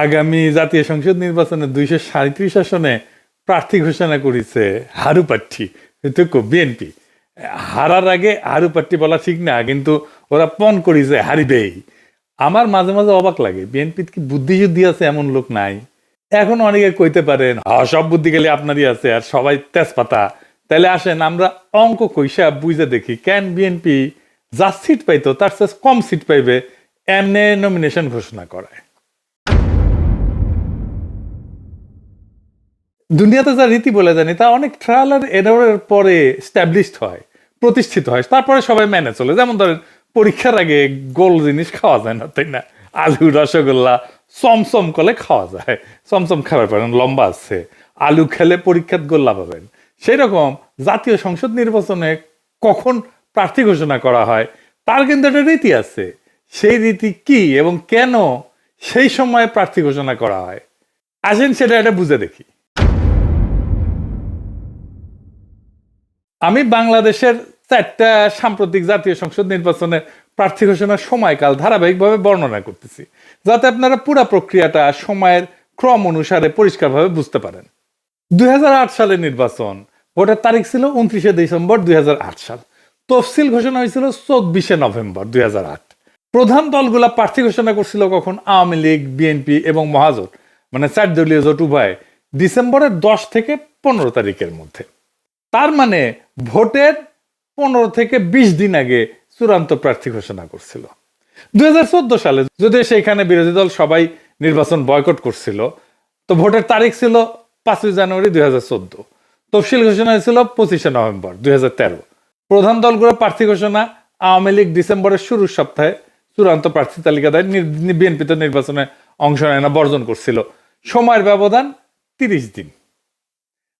আগামী জাতীয় সংসদ নির্বাচনে দুইশো সাঁত্রিশ আসনে প্রার্থী ঘোষণা করেছে হারু প্রার্থী বিএনপি হারার আগে হারু প্রার্থী বলা ঠিক না কিন্তু ওরা পণ করেছে হারিবেই। আমার মাঝে মাঝে অবাক লাগে বিএনপির কি বুদ্ধি যুদ্ধি আছে এমন লোক নাই? এখন অনেকে কইতে পারেন "হ্যাঁ, সব বুদ্ধি গেলে আপনারই আছে আর সবাই তেজপাতা। তাহলে আসেন আমরা অঙ্ক কইসা বুঝে দেখি কেন বিএনপি যা সিট পাইতো তার চেয়ে কম সিট পাইবে এমনে নমিনেশন ঘোষণা করায়। দুনিয়াতে যা রীতি বলে জানি, তা অনেক ট্রায়াল আর এররের পরে স্ট্যাবলিশড হয়, প্রতিষ্ঠিত হয়, তারপরে সবাই মেনে চলে। যেমন ধরেন, পরীক্ষার আগে গোল জিনিস খাওয়া যায় না, তাই না? আলু, রসগোল্লা, চমচম করলে খাওয়া যায়। চমচম খাবার পারেন লম্বা আছে। আলু খেলে পরীক্ষাত গোল্লা পাবেন। সেই রকম জাতীয় সংসদ নির্বাচনে কখন প্রার্থী ঘোষণা করা হয়, তার কিন্তু একটা রীতি আছে। সেই রীতি কি এবং কেন সেই সময়ে প্রার্থী ঘোষণা করা হয়? আসেন সেটা এটা বুঝে দেখি। আমি বাংলাদেশের চারটা সাম্প্রতিক জাতীয় সংসদ নির্বাচনের প্রার্থী ঘোষণার সময়কাল ধারাবাহিকভাবে বর্ণনা করতেছি, যাতে আপনারা পুরা প্রক্রিয়াটা সময়ের ক্রম অনুসারে পরিষ্কারভাবে বুঝতে পারেন। দুই সালের নির্বাচন, ভোটের তারিখ ছিল উনত্রিশে ডিসেম্বর দুই হাজার আট সাল। তফসিল ঘোষণা হয়েছিল চব্বিশে নভেম্বর দুই হাজার আট। প্রধান দলগুলা প্রার্থী ঘোষণা করছিল কখন আওয়ামী লীগ, বিএনপি এবং মহাজোট মানে চার দলীয় জোট উভয়, ডিসেম্বরের দশ থেকে পনেরো তারিখের মধ্যে। তার মানে ভোটের পনেরো থেকে বিশ দিন আগে চূড়ান্ত প্রার্থী ঘোষণা করছিল। দুই সালে যদি সেইখানে বিরোধী দল সবাই নির্বাচন বয়কট করছিল, তো ভোটের তারিখ ছিল পাঁচই জানুয়ারি দুই হাজার চোদ্দ। তফসিল ঘোষণা হয়েছিল পঁচিশে নভেম্বর দুই হাজার তেরো। প্রধান দলগুলো প্রার্থী ঘোষণা আওয়ামী লীগ ডিসেম্বরের শুরুর সপ্তাহে চূড়ান্ত প্রার্থী তালিকা দেয় বিএনপি তো নির্বাচনে অংশ নেয় না, বর্জন করছিল। সময়ের ব্যবধান তিরিশ দিন।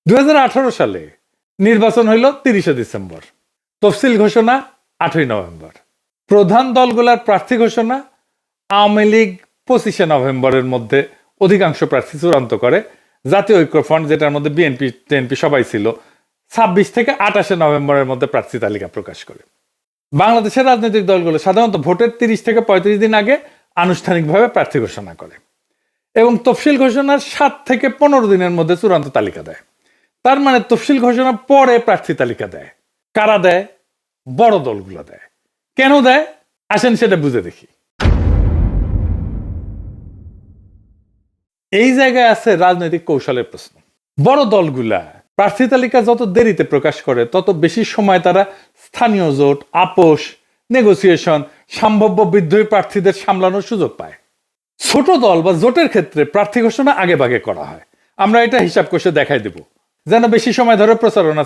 দুই হাজার আঠারো সালে নির্বাচন হইল তিরিশে ডিসেম্বর। তফসিল ঘোষণা আটই নভেম্বর। প্রধান দলগুলার প্রার্থী ঘোষণা আওয়ামী লীগ পঁচিশে নভেম্বরের মধ্যে অধিকাংশ প্রার্থী চূড়ান্ত করে। জাতীয় ঐক্য ফ্রন্ট, যেটার মধ্যে বিএনপি, টিএনপি সবাই ছিল, ছাব্বিশ থেকে আঠাশে নভেম্বরের মধ্যে প্রার্থী তালিকা প্রকাশ করে। বাংলাদেশের রাজনৈতিক দলগুলো সাধারণত ভোটের তিরিশ থেকে পঁয়ত্রিশ দিন আগে আনুষ্ঠানিকভাবে প্রার্থী ঘোষণা করে এবং তফসিল ঘোষণার সাত থেকে পনেরো দিনের মধ্যে চূড়ান্ত তালিকা দেয়। তার মানে তফসিল ঘোষণা পরে প্রার্থী তালিকা দেয়। কারা দেয়? বড় দলগুলো দেয়। কেন দেয়? আসেন সেটা বুঝে দেখি। এই জায়গায় আছে রাজনৈতিক কৌশলের প্রশ্ন। বড় দলগুলা প্রার্থী তালিকা যত দেরিতে প্রকাশ করে, তত বেশি সময় তারা স্থানীয় জোট, আপোষ, নেগোসিয়েশন, সম্ভাব্য বিদ্রোহী প্রার্থীদের সামলানোর সুযোগ পায়। ছোট দল বা জোটের ক্ষেত্রে প্রার্থী ঘোষণা আগে ভাগে করা হয়। আমরা এটা হিসাব কষে দেখাই দেব। যেন বেশি সময় ধরে প্রচারণা